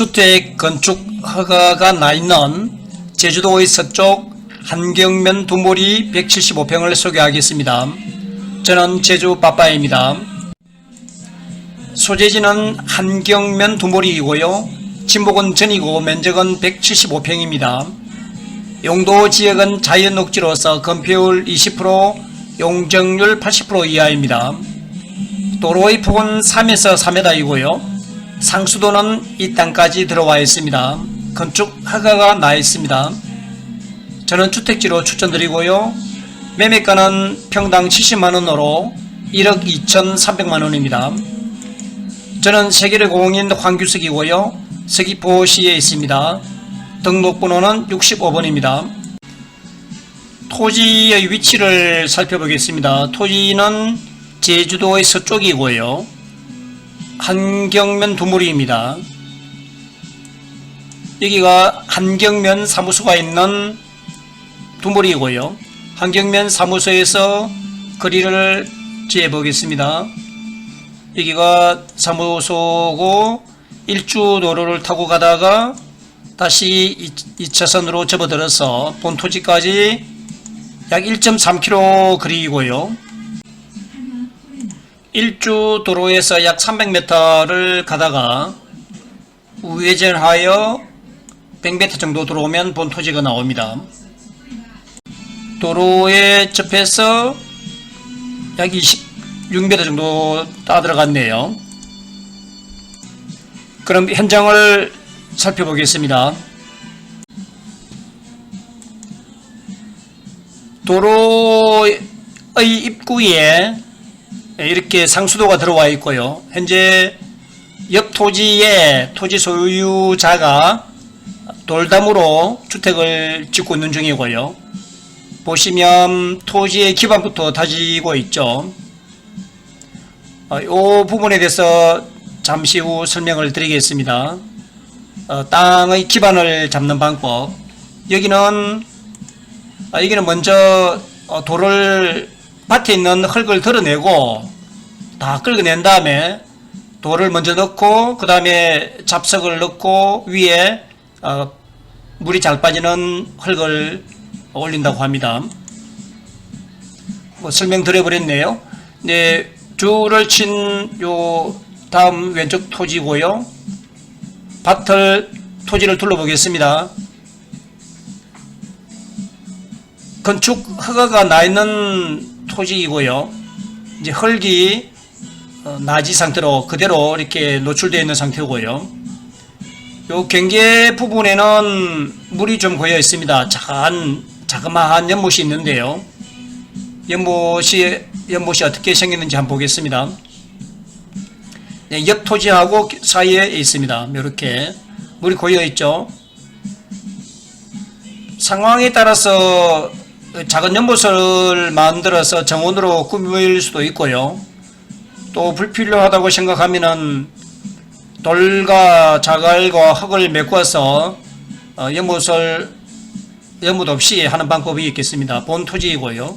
주택 건축 허가가 나 있는 제주도의 서쪽 한경면 두몰이 175평을 소개하겠습니다. 저는 제주 빠빠입니다. 소재지는 한경면 두몰이이고요. 진복은 전이고 면적은 175평입니다. 용도 지역은 자연 녹지로서 건폐율 20%, 용적률 80% 이하입니다. 도로의 폭은 3에서 3m이고요. 상수도는 이 땅까지 들어와 있습니다. 건축 허가가 나 있습니다. 저는 주택지로 추천드리고요. 매매가는 평당 70만원으로 1억 2,300만원입니다. 저는 세계를 공인 황규석이고요. 서귀포시에 있습니다. 등록번호는 65번입니다. 토지의 위치를 살펴보겠습니다. 토지는 제주도의 서쪽이고요. 한경면 두무리입니다. 여기가 한경면 사무소가 있는 두무리이고요. 한경면 사무소에서 거리를 재해 보겠습니다. 여기가 사무소고 일주 도로를 타고 가다가 다시 2차선으로 접어들어서 본토지까지 약 1.3km 거리이고요. 일주 도로에서 약 300m를 가다가 우회전하여 100m 정도 들어오면 본 토지가 나옵니다. 도로에 접해서 약 26m 정도 따 들어갔네요. 그럼 현장을 살펴보겠습니다. 도로의 입구에 이렇게 상수도가 들어와 있고요. 현재 옆 토지에 토지 소유자가 돌담으로 주택을 짓고 있는 중이고요. 보시면 토지의 기반부터 다지고 있죠. 이 부분에 대해서 잠시 후 설명을 드리겠습니다. 어, 땅의 기반을 잡는 방법. 여기는 아, 여기는 먼저 어, 돌을 밭에 있는 흙을 드러내고 다 긁어낸 다음에 돌을 먼저 넣고 그 다음에 잡석을 넣고 위에 어, 물이 잘 빠지는 흙을 올린다고 합니다. 뭐 설명 드려버렸네요. 네, 줄을 친 요 다음 왼쪽 토지고요. 밭을 토지를 둘러보겠습니다. 건축 허가가 나 있는 토지이고요. 이제 흙이 어, 나지 상태로 그대로 이렇게 노출되어 있는 상태고요. 요 경계 부분에는 물이 좀 고여 있습니다. 작은 자그마한 연못이 있는데요. 연못이 연못이 어떻게 생겼는지 한번 보겠습니다. 네, 옆 토지하고 사이에 있습니다. 이렇게 물이 고여 있죠. 상황에 따라서 작은 연못을 만들어서 정원으로 꾸밀 수도 있고요. 또 불필요하다고 생각하면은 돌과 자갈과 흙을 메꿔서 어, 연못을 연못 없이 하는 방법이 있겠습니다. 본 토지이고요.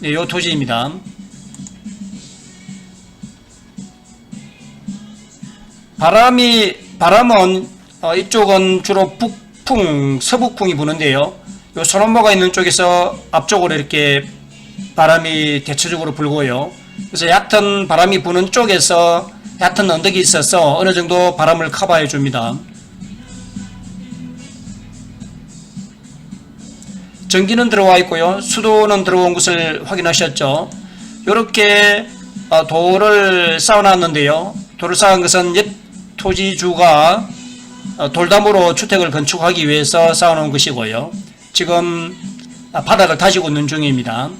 네, 요 토지입니다. 바람이 바람은 어, 이쪽은 주로 북풍 서북풍이 부는데요. 요 소나무가 있는 쪽에서 앞쪽으로 이렇게 바람이 대체적으로 불고요. 그래서 얕은 바람이 부는 쪽에서 얕은 언덕이 있어서 어느 정도 바람을 커버해 줍니다. 전기는 들어와 있고요. 수도는 들어온 것을 확인하셨죠. 이렇게 어, 돌을 쌓아놨는데요. 돌을 쌓은 것은 옛 토지주가 어, 돌담으로 주택을 건축하기 위해서 쌓아놓은 것이고요. 지금 바닥을 다지고 있는 중입니다.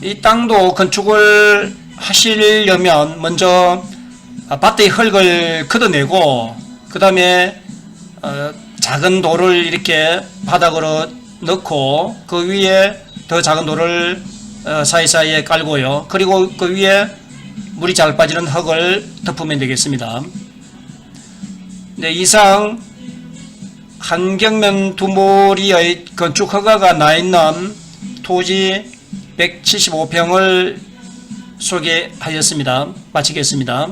이 땅도 건축을 하시려면 먼저 밭의 흙을 걷어내고 그 다음에 어, 작은 돌을 이렇게 바닥으로 넣고 그 위에 더 작은 돌을 어, 사이사이에 깔고요. 그리고 그 위에 물이 잘 빠지는 흙을 덮으면 되겠습니다. 네, 이상 한경면 두몰이의 건축 허가가 나 있는 토지 175평을 소개하였습니다. 마치겠습니다.